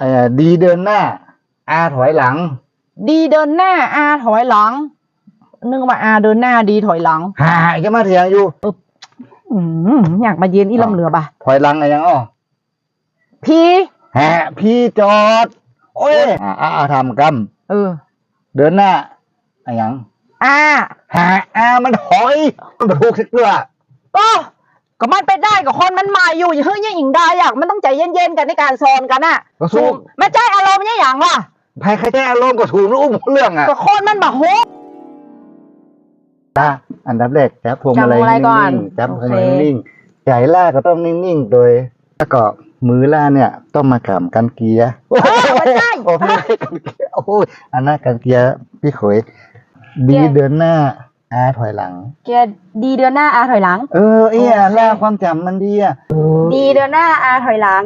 เอ่อดีเดินหน้าอาถอยหลัง ดีเดินหน้าอาถอยหลัง นึกว่าอาเดินหน้าดีถอยหลังหายจะมาเถียงอยู่ อืมอยากมาเย็นอีลำเหลือบ่ะถอยหลังอะไรยังอ้อพี่แฮะพี่จอด โอ้ยอ่าอาทำกเออำเดินหน้าอะไรยังอา หาอามันถอยมันถูกสักเกลือก็ ก็มันไปได้กับคนมันมาอยู่อย่าเฮ้ยยังหญิงได้อยากมันต้องใจเย็นๆกันในการสอนกันน่ะก็สู้ไม่ใจอารมณ์เนี่ยอย่างว่ะใครใครใจอารมณ์ก็ถูกแล้วอุ้มเรื่องอะก็คนมันมาโฮตาอันดับแรกจับพวงมาลัยจับพวงมาลัยก่อนนิ่งๆจับพวงมาลัยโอเค นิ่งๆใจล่าก็ต้องนิ่งๆโดย แล้วก็มือล่าเนี่ยต้องมากำกันเกียร์ เออไม่ใช่โอ้ไม่ใช่กันเกียร์โอ้ยอันนั้นกันเกียร์พี่ขวยดีเกียร์เดินหน้า อาถอยหลังเกียร์ดีเดือนหน้าอาถอยหลัง เออเอี้ยล่าความจำมันดีอะ ดีเดือนหน้าอาถอยหลัง